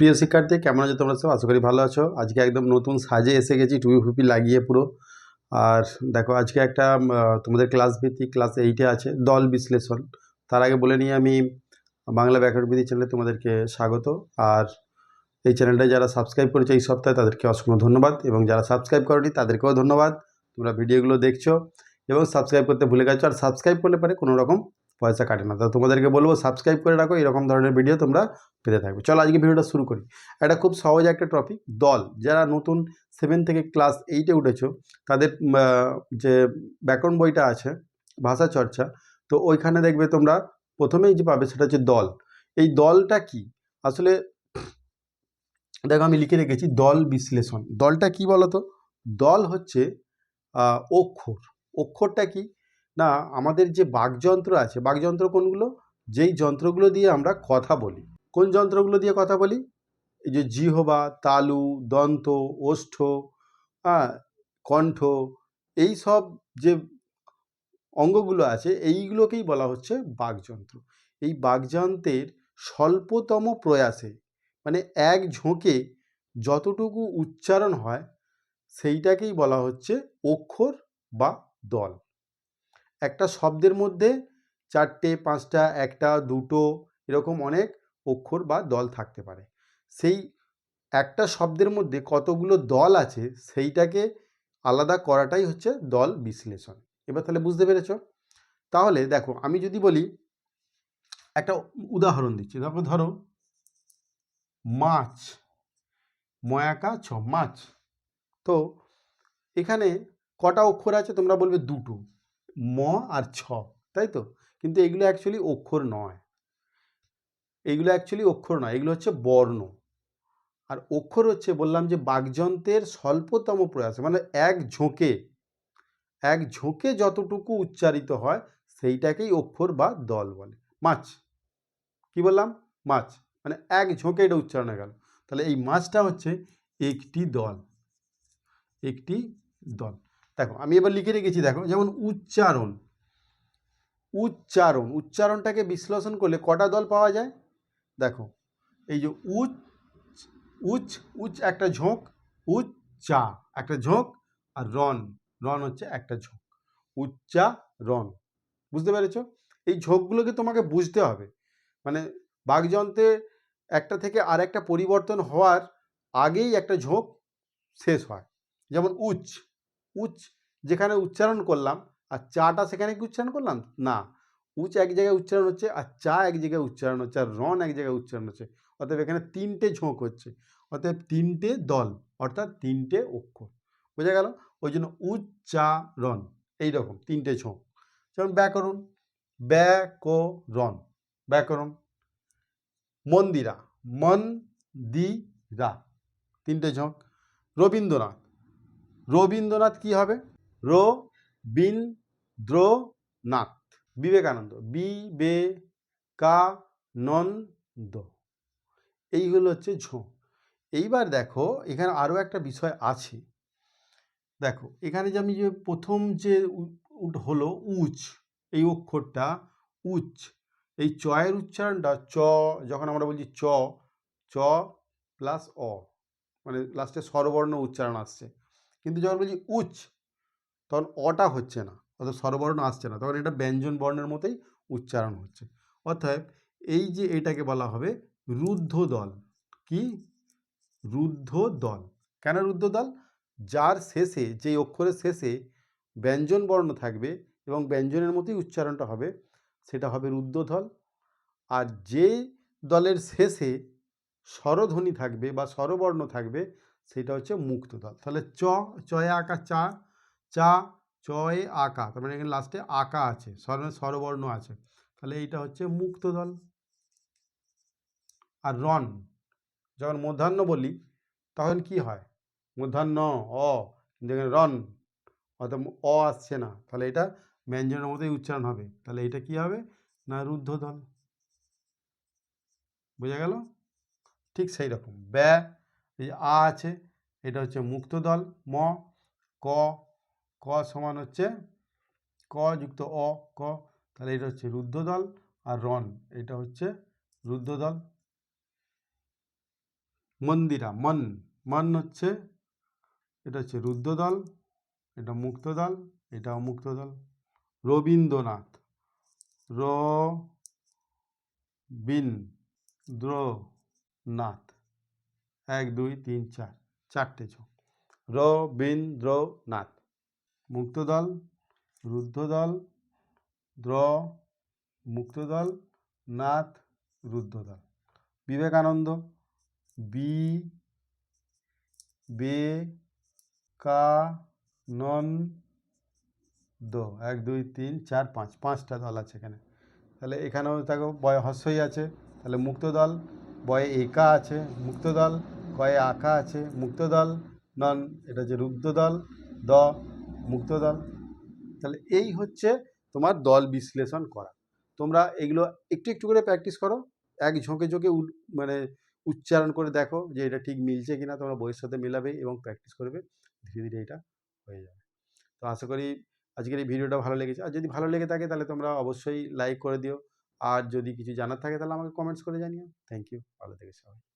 প্রিয় শিক্ষার্থী, কেমন আছো তোমরা সব? আশা করি ভালো আছো। আজকে একদম নতুন সাজে এসে গেছি টুপি ফুপি লাগিয়ে পুরো। আর দেখো, আজকে একটা তোমাদের ক্লাস ভিত্তিক ক্লাস এইটে আছে, দল বিশ্লেষণ। তার আগে বলে নিয়ে আমি বাংলা ব্যাকরণ বিধি চ্যানেলে তোমাদেরকে স্বাগত। আর এই চ্যানেলটা যারা সাবস্ক্রাইব করেছে এই সপ্তাহে তাদেরকে অসংখ্য ধন্যবাদ। এবং যারা সাবস্ক্রাইব করেনি, তাদেরকেও ধন্যবাদ। তোমরা ভিডিওগুলো দেখছ এবং সাবস্ক্রাইব করতে ভুলে গেছো। আর সাবস্ক্রাইব করলে পরে কোনো রকম পয়সা কাটে না। তো তোমাদেরকে বলব সাবস্ক্রাইব করে রাখো, এরকম ধরনের ভিডিও তোমরা পেতে থাকবে। চলো আজকে ভিডিওটা শুরু করি। একটা খুব সহজ একটা টপিক দল। যারা নতুন সেভেন থেকে ক্লাস এইটে উঠেছো, তাদের যে ব্যাকরণ বইটা আছে, ভাষা চর্চা, তো ওইখানে দেখবে তোমরা প্রথমেই যে পাবে সেটা হচ্ছে দল। এই দলটা কি? আসলে, দেখো আমি লিখে রেখেছি, দল বিশ্লেষণ। দলটা কি বলো তো দল হচ্ছে অক্ষর। অক্ষরটা কি? না, আমাদের যে বাকযন্ত্র আছে, বাকযন্ত্র কোনগুলো? যেই যন্ত্রগুলো দিয়ে আমরা কথা বলি। কোন যন্ত্রগুলো দিয়ে কথা বলি? এই যে জিহবা, তালু, দন্ত, ওষ্ঠ হ্যাঁ কণ্ঠ, এই সব যে অঙ্গগুলো আছে, এইগুলোকেই বলা হচ্ছে বাকযন্ত্র। এই বাকযন্ত্রের স্বল্পতম প্রয়াসে মানে এক ঝোঁকে যতটুকু উচ্চারণ হয়, সেইটাকেই বলা হচ্ছে অক্ষর বা দল। একটা শব্দের মধ্যে চারটে, পাঁচটা, একটা, দুটো এরকম অনেক অক্ষর বা দল থাকতে পারে। সেই একটা শব্দের মধ্যে কতগুলো দল আছে সেইটাকে আলাদা করাটাই হচ্ছে দল বিশ্লেষণ। এবার তাহলে বুঝতে পেরেছ? তাহলে দেখো, আমি যদি বলি, একটা উদাহরণ দিচ্ছি। তারপর ধরো, মাছ, ময়াকা, ছ মাছ। তো এখানে কটা অক্ষর আছে? তোমরা বলবে দুটো। ম আর ছ, তাই তো? কিন্তু এগুলো অ্যাকচুয়ালি অক্ষর নয়। এগুলো অ্যাকচুয়ালি অক্ষর নয়, এগুলো হচ্ছে বর্ণ। আর অক্ষর হচ্ছে, বললাম যে বাকযন্ত্রের স্বল্পতম প্রয়াস মানে এক ঝোঁকে এক ঝোঁকে যতটুকু উচ্চারিত হয়, সেইটাকেই অক্ষর বা দল বলে। মাছ, কি বললাম? মাছ মানে এক ঝোঁকে এটা উচ্চারণ হয়ে গেল। তাহলে এই মাছটা হচ্ছে একটি দল একটি দল। দেখো, আমি এবার লিখে রেখেছি, দেখো, যেমন উচ্চারণ। উচ্চারণ, উচ্চারণটাকে বিশ্লেষণ করলে কটা দল পাওয়া যায়? দেখো, এই যে উচ উচ উচ একটা ঝোঁক, উচ্চা একটা ঝোঁক, আর রন রন হচ্ছে একটা ঝোঁক, উচ্চা রন বুঝতে পেরেছ? এই ঝোঁকগুলোকে তোমাকে বুঝতে হবে। মানে বাকযন্ত্রে একটা থেকে আর একটা পরিবর্তন হওয়ার আগেই একটা ঝোঁক শেষ হয়। যেমন উচ উচ, যেখানে উচ্চারণ করলাম, আর চাটা সেখানে কি উচ্চারণ করলাম? না। উচ এক জায়গায় উচ্চারণ হচ্ছে, আর চা এক জায়গায় উচ্চারণ হচ্ছে, আর রন এক জায়গায় উচ্চারণ হচ্ছে। অতএব এখানে তিনটে ঝোঁক হচ্ছে। অতএব তিনটে দল, অর্থাৎ তিনটে অক্ষর। বোঝা গেল? ওই জন্য উচ্চারণ এইরকম তিনটে ঝোঁক। যেমন ব্যাকরণ ব্যাকরণ ব্যাকরণ মন্দিরা মন দি রা তিনটে ঝোঁক। রবীন্দ্রনাথ। রবীন্দ্রনাথ কি হবে? Rabindranath Vivekananda. B বে কা নন্দ এইগুলো হচ্ছে ঝোঁক এইবার দেখো, এখানে আরও একটা বিষয় আছে। দেখো, এখানে যে আমি যে প্রথম যে হলো উচ, এই অক্ষরটা উচ। এই চয়ের উচ্চারণটা চ, যখন আমরা বলছি চ চ প্লাস অ মানে লাস্টে স্বরবর্ণ উচ্চারণ আসছে। কিন্তু যখন বলছি উচ তখন অটা হচ্ছে না, অর্থাৎ স্বরবর্ণ আসছে না, তখন এটা ব্যঞ্জন বর্ণের মতোই উচ্চারণ হচ্ছে। অর্থাৎ এই যে এটাকে বলা হবে রুদ্ধ দল, কি? রুদ্ধ দল। কেন রুদ্ধ দল? যার শেষে, যেই অক্ষরের শেষে ব্যঞ্জন বর্ণ থাকবে এবং ব্যঞ্জনের মতোই উচ্চারণটা হবে, সেটা হবে রুদ্ধ দল। আর যে দলের শেষে স্বরধ্বনি থাকবে বা স্বরবর্ণ থাকবে সেটা হচ্ছে মুক্ত দল। তাহলে চ, চয়ে আঁকা চা চা, চয়ে আঁকা, তার মানে এখানে লাস্টে আঁকা আছে স্বর স্বরবর্ণ আছে। তাহলে এইটা হচ্ছে মুক্ত দল। আর রন যখন মধ্যাহ্ন বলি, তখন কি হয়? মধ্যাহ্ন, অ, কিন্তু এখানে রন অর্থাৎ অ আসছে না। তাহলে এটা ব্যঞ্জনের মতোই উচ্চারণ হবে। তাহলে এটা কি হবে? না রুদ্ধ দল। বোঝা গেল? ঠিক সেই রকম ব্যা এই আ আছে, এটা হচ্ছে মুক্ত দল, ম, ক ক সমান হচ্ছে ক যুক্ত অ, ক, তাহলে এটা হচ্ছে রুদ্ধ দল আর রন এটা হচ্ছে রুদ্ধ দল। মন্দিরা, মন মন হচ্ছে, এটা হচ্ছে রুদ্রদল এটা মুক্তদল এটা অমুক্তদল রবীন্দ্রনাথ র বিন দ্র নাথ এক, দুই, তিন, চার, চারটে ছ রবীন্দ্রনাথ মুক্তদল রুদ্ধদল দ্র মুক্তদল নাথ রুদ্ধদল বিবেকানন্দ, বি বে কা নন দ এক, দুই, তিন, চার, পাঁচ, পাঁচটা দল আছে এখানে। তাহলে এখানেও দেখো বয় হস্যই আছে। তাহলে মুক্তদল বয়ে একা আছে মুক্তদল কয়ে আঁকা আছে মুক্তদল, নন এটা হচ্ছে রুদ্রদল দ মুক্তদল। তাহলে এই হচ্ছে তোমার দল বিশ্লেষণ করা। তোমরা এগুলো একটু একটু করে প্র্যাকটিস করো, এক ঝোঁকে ঝোঁকে মানে উচ্চারণ করে দেখো যে এটা ঠিক মিলছে কিনা, তোমরা বইয়ের সাথে মেলাবে এবং প্র্যাকটিস করবে, ধীরে ধীরে এটা হয়ে যাবে। তো আশা করি আজকের এই ভিডিওটা ভালো লেগেছে। আর যদি ভালো লেগে থাকে তাহলে তোমরা অবশ্যই লাইক করে দিও। আর যদি কিছু জানার থাকে তাহলে আমাকে কমেন্টস করে জানিও। থ্যাংক ইউ ভালো থেকে সবাই।